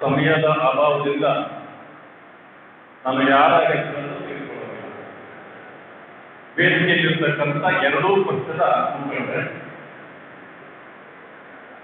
ಸಮಯದ ಅಭಾವದಿಂದ ನಾನು ಯಾರ ವೇದಿಕೆಯಲ್ಲಿರ್ತಕ್ಕಂಥ ಎರಡೂ ಪಕ್ಷದ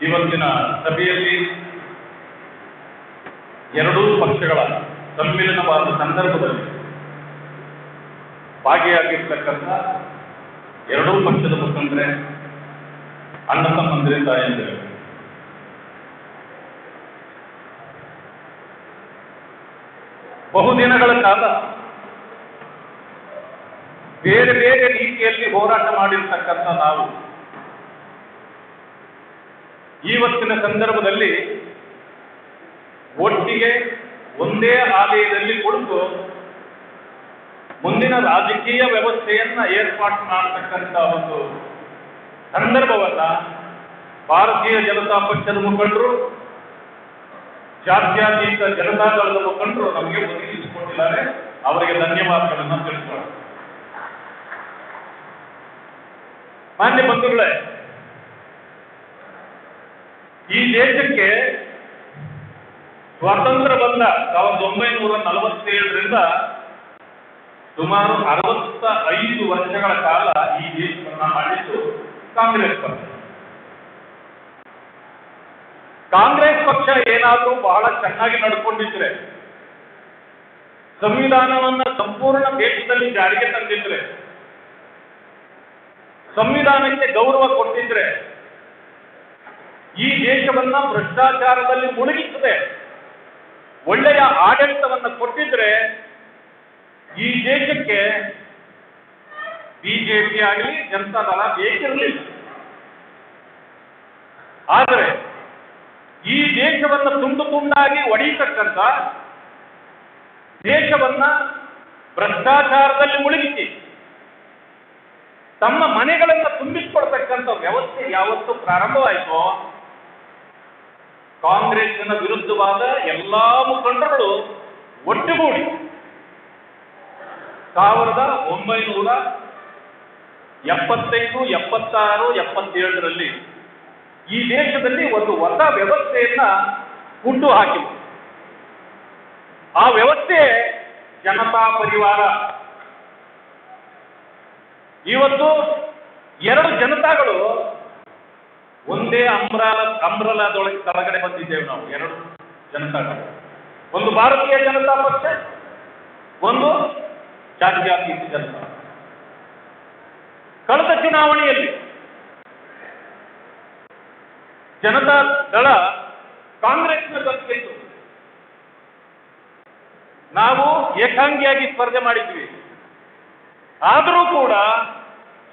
ಇವತ್ತಿನ ಸಭೆಯಲ್ಲಿ ಎರಡೂ ಪಕ್ಷಗಳ ಸಮ್ಮಿಲನವಾದ ಸಂದರ್ಭದಲ್ಲಿ ಭಾಗಿಯಾಗಿರ್ತಕ್ಕಂಥ ಎರಡೂ ಪಕ್ಷದ ಮುಖಂಡರೇ ಅಣ್ಣ ತಮ್ಮಂದಿರೇ ತಾಯಂದಿರೇ ಬಹುದಿನಗಳ ಕಾಲ ಬೇರೆ ಬೇರೆ ರೀತಿಯಲ್ಲಿ ಹೋರಾಟ ಮಾಡಿರ್ತಕ್ಕಂಥ ನಾವು. ಇವತ್ತಿನ ಸಂದರ್ಭದಲ್ಲಿ ಒಟ್ಟಿಗೆ ಒಂದೇ ಆಲಯದಲ್ಲಿ ಕುಳಿತು ಮುಂದಿನ ರಾಜಕೀಯ ವ್ಯವಸ್ಥೆಯನ್ನ ಏರ್ಪಾಟ್ ಮಾಡತಕ್ಕಂಥ ಒಂದು ಸಂದರ್ಭವನ್ನ ಭಾರತೀಯ ಜನತಾ ಪಕ್ಷದ ಮುಖಂಡರು, ಜಾತ್ಯಾತೀತ ಜನತಾದಳದ ಮುಖಂಡರು ನಮಗೆ ಒದಗಿಸಿಕೊಟ್ಟಿದ್ದಾರೆ ಅವರಿಗೆ ಧನ್ಯವಾದಗಳನ್ನು ತಿಳಿಸೋಣ ಮಾನ್ಯ ಬಂಧುಗಳೇ, ಈ ದೇಶಕ್ಕೆ ಸ್ವಾತಂತ್ರ್ಯ ಬಂದ ಸಾವಿರದ ಒಂಬೈನೂರ ನಲವತ್ತೇಳರಿಂದ ಸುಮಾರು ಅರವತ್ತ ಐದು ವರ್ಷಗಳ ಕಾಲ ಈ ದೇಶವನ್ನು ಆಳಿದ್ದು ಕಾಂಗ್ರೆಸ್ ಪಕ್ಷ. ಕಾಂಗ್ರೆಸ್ ಪಕ್ಷ ಏನಾದರೂ ಬಹಳ ಚೆನ್ನಾಗಿ ನಡ್ಕೊಂಡಿದ್ರೆ ಸಂವಿಧಾನವನ್ನ ಸಂಪೂರ್ಣ ದೇಶದಲ್ಲಿ ಜಾರಿಗೆ ತಂದಿದ್ರೆ, ಸಂವಿಧಾನಕ್ಕೆ ಗೌರವ ಕೊಟ್ಟಿದ್ರೆ ಈ ದೇಶವನ್ನ ಭ್ರಷ್ಟಾಚಾರದಲ್ಲಿ ಮುಳುಗಿಸದೆ ಒಳ್ಳೆಯ ಆಡಳಿತವನ್ನ ಕೊಟ್ಟಿದ್ರೆ, ಈ ದೇಶಕ್ಕೆ ಬಿಜೆಪಿ ಆಗಲಿ ಜನತಾದಳ ಬೇಕಿರಲಿಲ್ಲ. ಆದರೆ ಈ ದೇಶವನ್ನ ತುಂಡು ತುಂಡಾಗಿ ಒಡೆಯತಕ್ಕಂಥ ದೇಶವನ್ನ ಭ್ರಷ್ಟಾಚಾರದಲ್ಲಿ ಮುಳುಗಿಸಿ ತಮ್ಮ ಮನೆಗಳನ್ನ ತುಂಬಿಸಿಕೊಡ್ತಕ್ಕಂತ ವ್ಯವಸ್ಥೆ ಯಾವತ್ತು ಪ್ರಾರಂಭವಾಯಿತೋ ಕಾಂಗ್ರೆಸ್ನ ವಿರುದ್ಧವಾದ ಎಲ್ಲಾ ಮುಖಂಡರುಗಳು ಒಟ್ಟುಗೂಡಿ ಸಾವಿರದ ಒಂಬೈನೂರ ಎಪ್ಪತ್ತೈದು, ಎಪ್ಪತ್ತಾರು, ಎಪ್ಪತ್ತೇಳರಲ್ಲಿ ಈ ದೇಶದಲ್ಲಿ ಒಂದು ಹೊಸ ವ್ಯವಸ್ಥೆಯನ್ನ ಹುಟ್ಟು ಹಾಕಿತು ಆ ವ್ಯವಸ್ಥೆ ಜನತಾ ಪರಿವಾರ. ಇವತ್ತು ಎರಡು ಜನತಾಗಳು ಒಂದೇ ಅಂಬ್ರಾಲ ಅಂಬ್ರಲದೊಳಗೆ ಕೆಳಗಡೆ ಬಂದಿದ್ದೇವೆ ನಾವು, ಎರಡು ಜನತಾಗಳು. ಒಂದು ಭಾರತೀಯ ಜನತಾ ಪಕ್ಷ, ಒಂದು ಜಾತ್ಯತೀತ ಜನತಾ. ಕಳೆದ ಚುನಾವಣೆಯಲ್ಲಿ ಜನತಾ ದಳ ಕಾಂಗ್ರೆಸ್ನ ಗೆದ್ದು ನಾವು ಏಕಾಂಗಿಯಾಗಿ ಸ್ಪರ್ಧೆ ಮಾಡಿದ್ವಿ. ಆದರೂ ಕೂಡ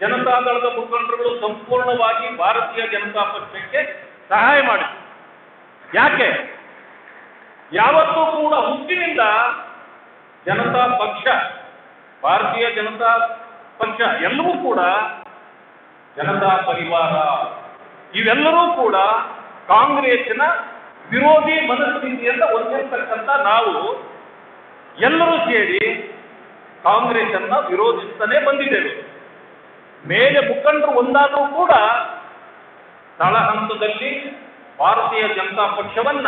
ಜನತಾದಳದ ಮುಖಂಡರುಗಳು ಸಂಪೂರ್ಣವಾಗಿ ಭಾರತೀಯ ಜನತಾ ಪಕ್ಷಕ್ಕೆ ಸಹಾಯ ಮಾಡಿದ್ರು. ಯಾಕೆ? ಯಾವತ್ತೂ ಕೂಡ ಹುಟ್ಟಿನಿಂದ ಜನತಾ ಪಕ್ಷ, ಭಾರತೀಯ ಜನತಾ ಪಕ್ಷ ಎಲ್ಲವೂ ಕೂಡ ಜನತಾ ಪರಿವಾರ, ಇವೆಲ್ಲರೂ ಕೂಡ ಕಾಂಗ್ರೆಸ್ನ ವಿರೋಧಿ ಮನಸ್ಥಿತಿಯನ್ನು ಹೊಂದಿರತಕ್ಕಂಥ ನಾವು ಎಲ್ಲರೂ ಸೇರಿ ಕಾಂಗ್ರೆಸ್ ಅನ್ನ ವಿರೋಧಿಸ್ತಾನೆ ಬಂದಿದ್ದೇವೆ. ಮೇಲೆ ಮುಖಂಡರು ಒಂದಾದರೂ ಕೂಡ ತಳ ಹಂತದಲ್ಲಿ ಭಾರತೀಯ ಜನತಾ ಪಕ್ಷವನ್ನ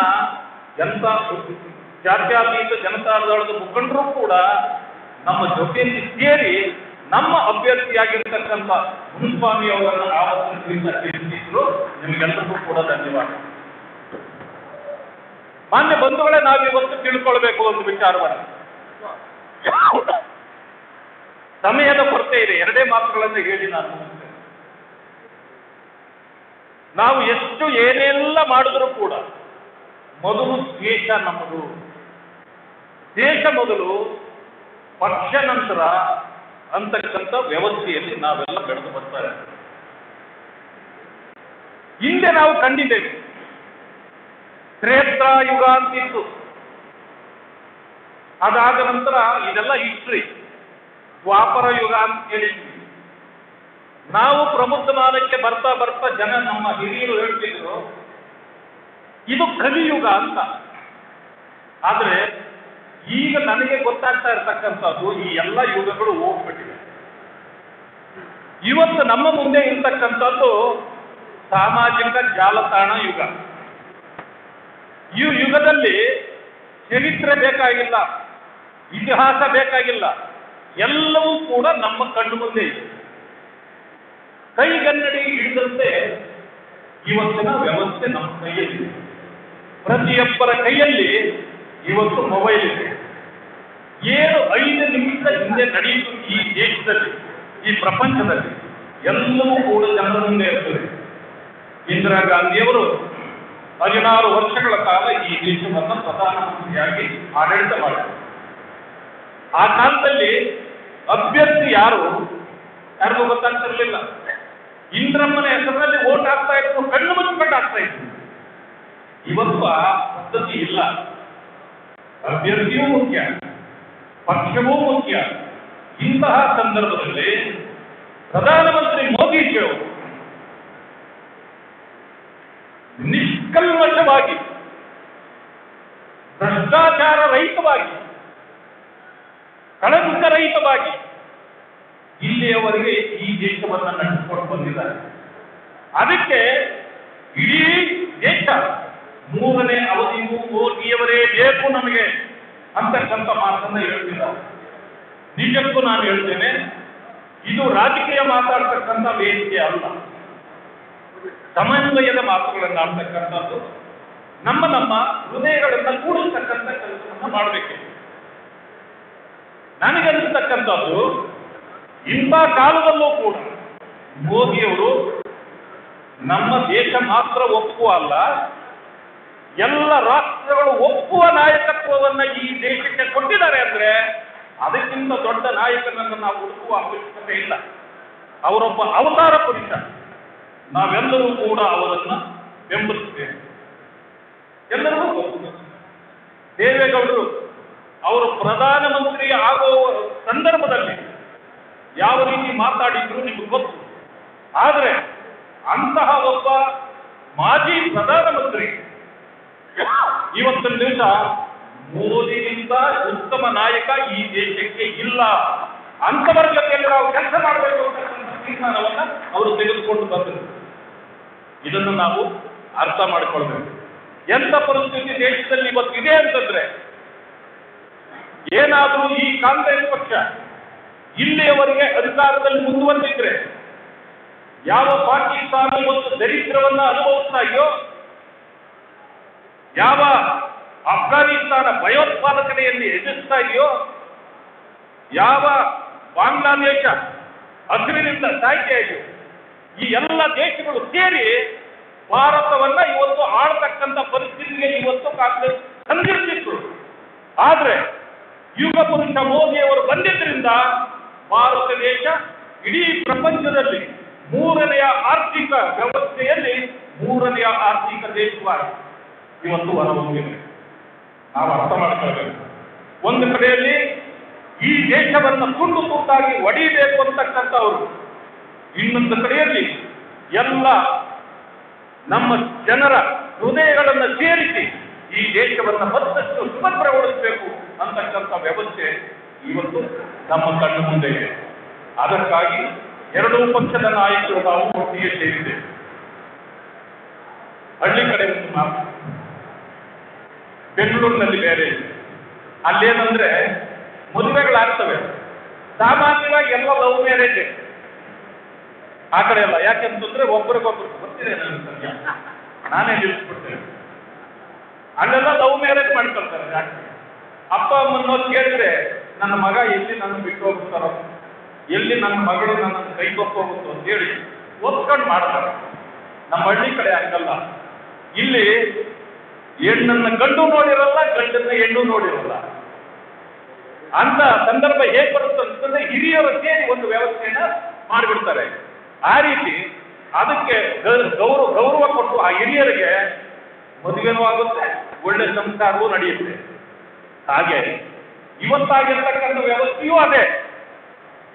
ಜನತಾ ಜಾತ್ಯಾತೀತ ಜನತಾದಳದ ಮುಖಂಡರು ಕೂಡ ನಮ್ಮ ಜೊತೆಯಲ್ಲಿ ಸೇರಿ ನಮ್ಮ ಅಭ್ಯರ್ಥಿಯಾಗಿರ್ತಕ್ಕಂಥ ಮುನ್ಸ್ವಾಮಿ ಅವರನ್ನು ಆವತ್ತಿನ ಗೆಲ್ಲಿಸಿದ್ರು ನಿಮಗೆಲ್ಲರಿಗೂ ಕೂಡ ಧನ್ಯವಾದ. ಮಾನ್ಯ ಬಂಧುಗಳೇ, ನಾವಿವತ್ತು ತಿಳ್ಕೊಳ್ಬೇಕು ಒಂದು ವಿಚಾರವನ್ನು. ಸಮಯದ ಕೊರತೆ ಇದೆ. ಎರಡೇ ಮಾತುಗಳನ್ನು ಹೇಳಿ ನಾನು ನಾವು ಎಷ್ಟು ಏನೆಲ್ಲ ಮಾಡಿದ್ರೂ ಕೂಡ ಮೊದಲು ದೇಶ ನಮ್ಮದು. ದೇಶ ಮೊದಲು, ಪಕ್ಷ ನಂತರ ಅಂತಕ್ಕಂಥ ವ್ಯವಸ್ಥೆಯಲ್ಲಿ ನಾವೆಲ್ಲ ಬೆಳೆದು ಬರ್ತಾರೆ ಹಿಂದೆ ನಾವು ಕಂಡಿದ್ದೇವೆ. ತ್ರೇತ್ರ ಯುಗ ಅಂತಿತ್ತು ಅದಾದ ನಂತರ ಇದೆಲ್ಲ ಹಿಸ್ಟ್ರಿ. ದ್ವಾಪರ ಯುಗ ಅಂತ ಹೇಳಿದ್ವಿ ನಾವು ಪ್ರಬುದ್ಧಮಾನಕ್ಕೆ ಬರ್ತಾ ಬರ್ತಾ ಜನ ನಮ್ಮ ಹಿರಿಯರು ಹೇಳ್ತಿದ್ರು, ಇದು ಕಲಿಯುಗ ಅಂತ. ಆದ್ರೆ ಈಗ ನನಗೆ ಗೊತ್ತಾಗ್ತಾ ಇರತಕ್ಕಂಥದ್ದು ಈ ಎಲ್ಲ ಯುಗಗಳು ಹೋಗ್ಬಿಟ್ಟಿವೆ ಇವತ್ತು ನಮ್ಮ ಮುಂದೆ ಇರ್ತಕ್ಕಂಥದ್ದು ಸಾಮಾಜಿಕ ಜಾಲತಾಣ ಯುಗ. ಈ ಯುಗದಲ್ಲಿ ಚರಿತ್ರೆ ಬೇಕಾಗಿಲ್ಲ. ಇತಿಹಾಸ ಬೇಕಾಗಿಲ್ಲ. ಎಲ್ಲವೂ ಕೂಡ ನಮ್ಮ ಕಣ್ಣು ಮುಂದೆ ಇದೆ. ಕೈಗನ್ನಡಿ ಹಿಡಿದಂತೆ ಇವತ್ತಿನ ವ್ಯವಸ್ಥೆ ನಮ್ಮ ಕೈಯಲ್ಲಿ ಪ್ರತಿಯೊಬ್ಬರ ಕೈಯಲ್ಲಿ ಇವತ್ತು ಮೊಬೈಲ್ ಇದೆ. ಏನು ಐದು ನಿಮಿಷ ಹಿಂದೆ ನಡೆಯಿತು ಈ ದೇಶದಲ್ಲಿ, ಈ ಪ್ರಪಂಚದಲ್ಲಿ. ಎಲ್ಲವೂ ಕೂಡ ಜನರ ಮುಂದೆ ಇರ್ತದೆ. ಇಂದಿರಾ ಗಾಂಧಿಯವರು ಹದಿನಾರು ವರ್ಷಗಳ ಕಾಲ ಈ ದೇಶವನ್ನು ಪ್ರಧಾನಮಂತ್ರಿಯಾಗಿ ಆಡಳಿತ ಮಾಡಿದರು. ಆ ಕಾಲದಲ್ಲಿ ಅಭ್ಯರ್ಥಿ ಯಾರು? ಯಾರಿಗೂ ಗೊತ್ತಾಗ್ತಿರ್ಲಿಲ್ಲ. ಇಂದ್ರಮ್ಮನ ಹೆಸರಿನಲ್ಲಿ ಓಟ್ ಆಗ್ತಾ ಇತ್ತು, ಕಣ್ಣು ಮುಚ್ಚಿಕೊಂಡು ಆಗ್ತಾ ಇತ್ತು. ಇವತ್ತು ಆ ಪದ್ಧತಿ ಇಲ್ಲ. ಅಭ್ಯರ್ಥಿಯೂ ಮುಖ್ಯ, ಪಕ್ಷವೂ ಮುಖ್ಯ. ಇಂತಹ ಸಂದರ್ಭದಲ್ಲಿ ಪ್ರಧಾನಮಂತ್ರಿ ಮೋದಿ ಮೋದಿಜಿಯವರು ನಿಷ್ಕಲ್ಮಶವಾಗಿ ಭ್ರಷ್ಟಾಚಾರ ರಹಿತವಾಗಿ ಕಳಂಕರಹಿತವಾಗಿ ಇಲ್ಲಿಯವರೆಗೆ ಈ ದೇಶವನ್ನು ನಡೆಸಿಕೊಂಡು ಬಂದಿದ್ದಾರೆ. ಅದಕ್ಕೆ ಇಡೀ ದೇಶ ಮೂರನೇ ಅವಧಿಗೂ ಮೋದಿಯವರೇ ಬೇಕು ನಮಗೆ ಅಂತಕ್ಕಂಥ ಮಾತನ್ನ ಹೇಳ್ತಿದ್ದಾರೆ ನಿಜಕ್ಕೂ ನಾನು ಹೇಳ್ತೇನೆ, ಇದು ರಾಜಕೀಯ ಮಾತಾಡ್ತಕ್ಕಂಥ ವೇದಿಕೆ ಅಲ್ಲ. ಸಮನ್ವಯದ ಮಾತುಗಳನ್ನು ಆಡ್ತಕ್ಕಂಥದ್ದು. ನಮ್ಮ ನಮ್ಮ ಹೃದಯಗಳನ್ನು ಕೂಡಿಸ್ತಕ್ಕಂಥ ಕೆಲಸವನ್ನು ಮಾಡಬೇಕು ನನಗನ್ನಿಸ್ತಕ್ಕಂಥದ್ದು ಇಂಥ ಕಾಲದಲ್ಲೂ ಕೂಡ ಮೋದಿಯವರು ನಮ್ಮ ದೇಶ ಮಾತ್ರ ಒಪ್ಪುವ ಅಲ್ಲ, ಎಲ್ಲ ರಾಷ್ಟ್ರಗಳು ಒಪ್ಪುವ ನಾಯಕತ್ವವನ್ನು ಈ ದೇಶಕ್ಕೆ ಕೊಟ್ಟಿದ್ದಾರೆ ಅಂದ್ರೆ ಅದಕ್ಕಿಂತ ದೊಡ್ಡ ನಾಯಕನನ್ನು ನಾವು ಹುಡುಕುವ ಅವಶ್ಯಕತೆ ಇಲ್ಲ. ಅವರೊಬ್ಬ ಅವತಾರ ಪುರುಷ. ನಾವೆಲ್ಲರೂ ಕೂಡ ಅವರನ್ನು ಬೆಂಬಲಿಸುತ್ತೇವೆ. ಎಲ್ಲರಿಗೂ ದೇವೇಗೌಡರು ಅವರು ಪ್ರಧಾನಮಂತ್ರಿ ಆಗೋ ಸಂದರ್ಭದಲ್ಲಿ ಯಾವ ರೀತಿ ಮಾತಾಡಿದ್ರು ನಿಮಗೆ ಗೊತ್ತು. ಆದರೆ ಅಂತಹ ಒಬ್ಬ ಮಾಜಿ ಪ್ರಧಾನಮಂತ್ರಿ ಇವತ್ತಿನ ದಿವಸ ಮೋದಿಗಿಂತ ಉತ್ತಮ ನಾಯಕ ಈ ದೇಶಕ್ಕೆ ಇಲ್ಲ ಅಂತವರ ಜೊತೆಯಲ್ಲಿ ನಾವು ಕೆಲಸ ಮಾಡಬೇಕು ಅಂತಕ್ಕಂಥ ತೀರ್ಮಾನವನ್ನು ಅವರು ತೆಗೆದುಕೊಂಡು ಬಂದರು. ಇದನ್ನು ನಾವು ಅರ್ಥ ಮಾಡಿಕೊಳ್ಬೇಕು. ಎಂಥ ಪರಿಸ್ಥಿತಿ ದೇಶದಲ್ಲಿ ಇವತ್ತಿದೆ ಅಂತಂದ್ರೆ ಏನಾದರೂ ಈ ಕಾಂಗ್ರೆಸ್ ಪಕ್ಷ ಇಲ್ಲಿಯವರೆಗೆ ಅಧಿಕಾರದಲ್ಲಿ ಮುಂದುವರೆದಿದ್ರೆ ಯಾವ ಪಾಕಿಸ್ತಾನ ಒಂದು ದರಿದ್ರವನ್ನ ಅನುಭವಿಸ್ತಾ ಇದೆಯೋ ಯಾವ ಅಫ್ಘಾನಿಸ್ತಾನ ಭಯೋತ್ಪಾದಕತೆಯಲ್ಲಿ ಎದುರಿಸ್ತಾ ಇದೆಯೋ ಯಾವ ಬಾಂಗ್ಲಾದೇಶ ಹಸಿರಿನಿಂದ ಸಾಯ್ತಾ ಇದೆಯೋ, ಈ ಎಲ್ಲ ದೇಶಗಳು ಸೇರಿ ಭಾರತವನ್ನ ಇವತ್ತು ಆಳ್ತಕ್ಕಂಥ ಪರಿಸ್ಥಿತಿಗೆ ಇವತ್ತು ಕಾಂಗ್ರೆಸ್ ತಂದಿರ್ತಿತ್ತು ಆದ್ರೆ ಯುಗ ಪುರುಷ ಮೋದಿಯವರು ಬಂದಿದ್ದರಿಂದ ಭಾರತ ದೇಶ ಇಡೀ ಪ್ರಪಂಚದಲ್ಲಿ ಮೂರನೆಯ ಆರ್ಥಿಕ ವ್ಯವಸ್ಥೆಯಲ್ಲಿ ಮೂರನೆಯ ಆರ್ಥಿಕ ದೇಶವಾಗಿ ಇವತ್ತು ಹೊರಹೊಮ್ಮಿದೆ ನಾವು ಅರ್ಥ ಮಾಡ್ಕೊಳ್ಬೇಕು. ಒಂದು ಕಡೆಯಲ್ಲಿ ಈ ದೇಶವನ್ನು ತುಂಡು ತುಂಡಾಗಿ ಒಡೆಯಬೇಕು ಅಂತಕ್ಕಂಥವರು. ಇನ್ನೊಂದು ಕಡೆಯಲ್ಲಿ ಎಲ್ಲ ನಮ್ಮ ಜನರ ಹೃದಯಗಳನ್ನು ಸೇರಿಸಿ ಈ ದೇಶವನ್ನು ಮತ್ತಷ್ಟು ಸುಭದ್ರಗೊಳಿಸಬೇಕು ಅಂತಕ್ಕಂಥ ವ್ಯವಸ್ಥೆ ಇವತ್ತು ನಮ್ಮ ಕಣ್ಣು ಮುಂದೆ ಇದೆ. ಅದಕ್ಕಾಗಿ ಎರಡೂ ಪಕ್ಷದ ನಾಯಕರು ನಾವು ಒಟ್ಟಿಗೆ ಸೇರಿದ್ದೇವೆ. ಹಳ್ಳಿ ಕಡೆ ಮಾತು. ಬೆಂಗಳೂರಿನಲ್ಲಿ ಬೇರೆ. ಅಲ್ಲೇನಂದ್ರೆ ಮದುವೆಗಳಾಗ್ತವೆ. ಸಾಮಾನ್ಯವಾಗಿ ಎಲ್ಲ ಲವ್ ಮ್ಯಾರೇಜ್. ಆ ಕಡೆ ಎಲ್ಲ. ಯಾಕೆಂತಂದ್ರೆ ಒಬ್ಬರಿಗೊಬ್ರು ಗೊತ್ತಿದೆ ಸದ್ಯ ನಾನೇ ನಿಲ್ಲಿಸ್ಬಿಡ್ತೇನೆ. ಅಲ್ಲೆಲ್ಲ ಲವ್ ಮ್ಯಾರೇಜ್ ಮಾಡ್ಕೊಳ್ತಾರೆ ಜಾಸ್ತಿ. ಅಪ್ಪ ಅಮ್ಮನ್ನೋದು ಕೇಳಿದ್ರೆ, ನನ್ನ ಮಗ ಎಲ್ಲಿ ನನ್ನ ಬಿಟ್ಟು ಹೋಗ್ತಾರೋ ಎಲ್ಲಿ ನನ್ನ ಮಗಳು ನನ್ನ ಕೈ ಹೋಗುತ್ತೋ ಅಂತ ಹೇಳಿ ಒಪ್ಕೊಂಡು ಮಾಡ್ತಾರೆ. ನಮ್ಮ ಹಳ್ಳಿ ಕಡೆ ಹಂಗಲ್ಲ. ಇಲ್ಲಿ ಹೆಣ್ಣನ್ನ ಗಂಡು ನೋಡಿರಲ್ಲ, ಗಂಡನ್ನ ಹೆಣ್ಣು ನೋಡಿರಲ್ಲ. ಅಂತ ಸಂದರ್ಭ ಹೇಗೆ ಬರುತ್ತೆ ಅಂತಂದ್ರೆ, ಹಿರಿಯರು ಸೇರಿ ಒಂದು ವ್ಯವಸ್ಥೆಯನ್ನ ಮಾಡಿಬಿಡ್ತಾರೆ. ಆ ರೀತಿ ಅದಕ್ಕೆ ಗೌರವ ಗೌರವ ಕೊಟ್ಟು ಆ ಹಿರಿಯರಿಗೆ ಮದುವೆನೂ ಆಗುತ್ತೆ ಒಳ್ಳೆ ಸಂಸ್ಕಾರವೂ ನಡೆಯುತ್ತೆ. ಹಾಗೆ ಇವತ್ತಾಗಿರ್ತಕ್ಕಂಥ ವ್ಯವಸ್ಥೆಯೂ ಅದೇ.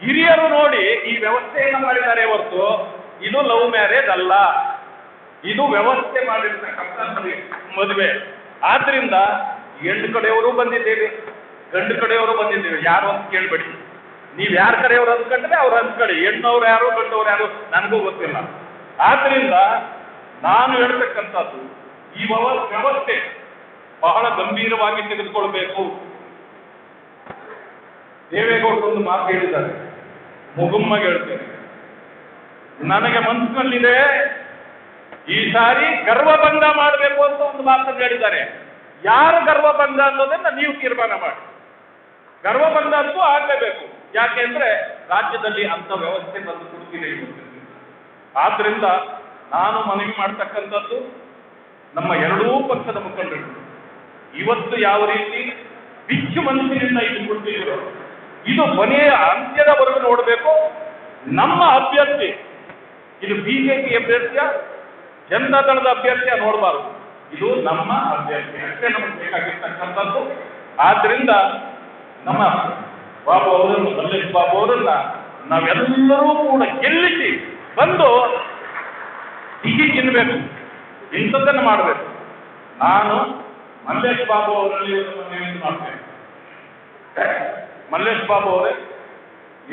ಹಿರಿಯರು ನೋಡಿ ಈ ವ್ಯವಸ್ಥೆಯನ್ನು ಮಾಡಿದ್ದಾರೆ ಹೊರತು ಇದು ಲವ್ ಮ್ಯಾರೇಜ್ ಅಲ್ಲ. ಇದು ವ್ಯವಸ್ಥೆ ಮಾಡಿರ್ತಕ್ಕಂಥ ಮದುವೆ. ಆದ್ರಿಂದ ಹೆಣ್ಣು ಕಡೆಯವರು ಬಂದಿದ್ದೀವಿ, ಗಂಡು ಕಡೆಯವರು ಬಂದಿದ್ದೇವೆ. ಯಾರು ಅಂತ ಕೇಳ್ಬೇಡಿ. ನೀವು ಯಾರ ಕಡೆಯವರು ಅಂದ್ಕೊಂಡ್ರೆ ಅವ್ರು ಅಂದ್ಕೊಳ್ಳಿ. ಹೆಣ್ಣವ್ರು ಯಾರು, ಗಂಡವ್ರು ಯಾರು ನನಗೂ ಗೊತ್ತಿಲ್ಲ. ಆದ್ರಿಂದ ನಾನು ಹೇಳ್ತಕ್ಕಂಥದ್ದು ಈ ವ್ಯವ- ವ್ಯವಸ್ಥೆ ಬಹಳ ಗಂಭೀರವಾಗಿ ತೆಗೆದುಕೊಳ್ಬೇಕು. ದೇವೇಗೌಡರು ಒಂದು ಮಾತು ಹೇಳಿದ್ದಾರೆ. ಮುಗುಮ್ಮಗೆ ಹೇಳ್ತೇನೆ. ನನಗೆ ಮನಸ್ಸಿನಲ್ಲಿದೆ ಈ ಸಾರಿ ಗರ್ವಭಂಗ ಮಾಡಬೇಕು ಅಂತ ಒಂದು ಮಾತನ್ನು ಹೇಳಿದ್ದಾರೆ. ಯಾರು ಗರ್ವಭಂಗ ಅನ್ನೋದನ್ನ ನೀವು ತೀರ್ಮಾನ ಮಾಡಿ. ಗರ್ವಭಂಗ ಅಂತೂ ಆಗಲೇಬೇಕು. ಯಾಕೆ ಅಂದ್ರೆ ರಾಜ್ಯದಲ್ಲಿ ಅಂತ ವ್ಯವಸ್ಥೆ ಬಂದು ಕೊಡ್ತೀನಿ ಆದ್ರಿಂದ ನಾನು ಮನವಿ ಮಾಡ್ತಕ್ಕಂಥದ್ದು ನಮ್ಮ ಎರಡೂ ಪಕ್ಷದ ಮುಖಂಡರು. ಇವತ್ತು ಯಾವ ರೀತಿ ಬಿಚ್ಚು ಮನಸ್ಸಿನಿಂದ ಇದು ಕೊಡ್ತಿದ್ರು ಇದು ಕೊನೆಯ ಅಂತ್ಯದವರೆಗೂ ನೋಡಬೇಕು. ನಮ್ಮ ಅಭ್ಯರ್ಥಿ, ಇದು ಬಿಜೆಪಿ ಅಭ್ಯರ್ಥಿಯ ಜನತಾ ದಳದ ಅಭ್ಯರ್ಥಿಯ ನೋಡಬಾರದು. ಇದು ನಮ್ಮ ಅಭ್ಯರ್ಥಿ, ಅಷ್ಟೇ ನಮಗೆ ಬೇಕಾಗಿರ್ತಕ್ಕಂಥದ್ದು. ಆದ್ರಿಂದ ನಮ್ಮ ಬಾಬು ಅವರನ್ನು ಮಲ್ಲೇಶ್ ಬಾಬು ಅವರನ್ನ ನಾವೆಲ್ಲರೂ ಕೂಡ ಗೆಲ್ಲಿಸಿ ಬಂದು ಹೀಗೆ ತಿನ್ನಬೇಕು ಇಂಥದ್ದನ್ನು ಮಾಡಬೇಕು. ನಾನು ಮಲ್ಲೇಶ್ ಬಾಬು ಅವರಲ್ಲಿ ಒಂದು ಮನವಿಯನ್ನು ಮಾಡ್ತೇನೆ ಮಲ್ಲೇಶ್ ಬಾಬು ಅವರೇ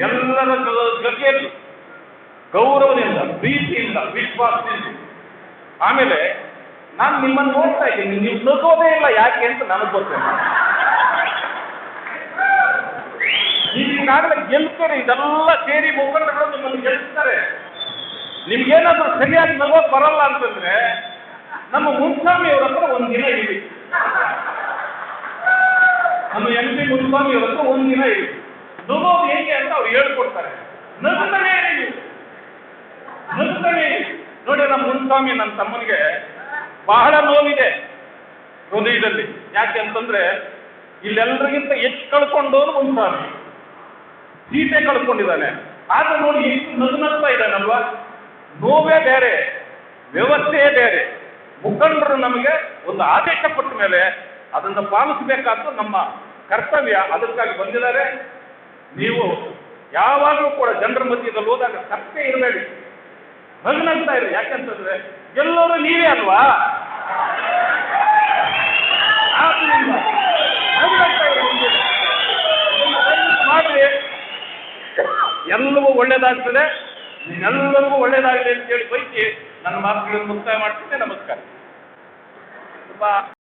ಎಲ್ಲರ ಜೊತೆಯಲ್ಲಿ ಗೌರವದಿಂದ, ಪ್ರೀತಿಯಿಂದ, ವಿಶ್ವಾಸದಿಂದ. ಆಮೇಲೆ ನಾನು ನಿಮ್ಮನ್ನು ನೋಡ್ತಾ ಇದ್ದೀನಿ, ನೀವು ನಗೋದೇ ಇಲ್ಲ ಯಾಕೆ ಅಂತ ನನಗೆ ಗೊತ್ತಿಲ್ಲ ನೀವು ಈಗಾಗಲೇ ಗೆಲ್ತಾರೆ ಇದೆಲ್ಲ ಸೇರಿ ಮುಖಂಡಗಳು ನಿಮ್ಮನ್ನು ಗೆಲ್ತಾರೆ ನಿಮ್ಗೇನಾದ್ರೂ ಸರಿಯಾಗಿ ನಗೋದು ಬರಲ್ಲ ಅಂತಂದ್ರೆ ನಮ್ಮ ಮುನ್ಸ್ವಾಮಿ ಅವರ ಹತ್ರ ಒಂದಿನ ಇರಿ. ನಮ್ಮ ಎಂ ಪಿ ಮುನ್ಸ್ವಾಮಿ ಅವ್ರ ಒಂದ್ ದಿನ ಇದೆ ನಗೋದು ಹೇಗೆ ಅಂತ ಅವ್ರು ಹೇಳ್ಕೊಡ್ತಾರೆ. ನಗುತ್ತಾನೆ ನಗುತ್ತಾನೆ ನೋಡಿ ನಮ್ಮ ಮುನ್ಸ್ವಾಮಿ ನನ್ನ ತಮ್ಮನಿಗೆ ಬಹಳ ನೋವಿದೆ ಹೃದಯದಲ್ಲಿ. ಯಾಕೆ ಅಂತಂದ್ರೆ ಇಲ್ಲೆಲ್ಲರಿಗಿಂತ ಹೆಚ್ಚು ಕಳ್ಕೊಂಡವನು ಮುನ್ಸ್ವಾಮಿ ಸೀತೆ ಕಳ್ಕೊಂಡಿದ್ದಾನೆ. ಆದ್ರೆ ನೋಡಿ ನಗು ನಗ್ತಾ ಇದ್ದಾನಲ್ವಾ? ನೋವೇ ಬೇರೆ ವ್ಯವಸ್ಥೆಯೇ ಬೇರೆ. ಮುಖಂಡರು ನಮಗೆ ಒಂದು ಆದೇಶ ಕೊಟ್ಟ ಮೇಲೆ ಅದನ್ನು ಪಾಲಿಸಬೇಕಾದ್ದು ನಮ್ಮ ಕರ್ತವ್ಯ. ಅದಕ್ಕಾಗಿ ಬಂದಿದ್ದಾರೆ. ನೀವು ಯಾವಾಗಲೂ ಕೂಡ ಜನರ ಮಧ್ಯದಲ್ಲಿ ಹೋದಾಗ ಕಷ್ಟೇ ಇರಬೇಡಿ. ನಗು ನಗ್ತಾ ಇರಿ ಯಾಕಂತಂದ್ರೆ ಎಲ್ಲರೂ ನೀವೇ ಅಲ್ವಾ. ಮಾಡ್ರಿ. ಎಲ್ಲವೂ ಒಳ್ಳೇದಾಗ್ತದೆ. ಎಲ್ಲರಿಗೂ ಒಳ್ಳೇದಾಗಲಿ ಅಂತ ಹೇಳಿ ಬಯಸಿ ನನ್ನ ಮಾತುಗಳನ್ನು ಮುಕ್ತಾಯ ಮಾಡ್ತೀನಿ ನಮಸ್ಕಾರ. ತುಂಬಾ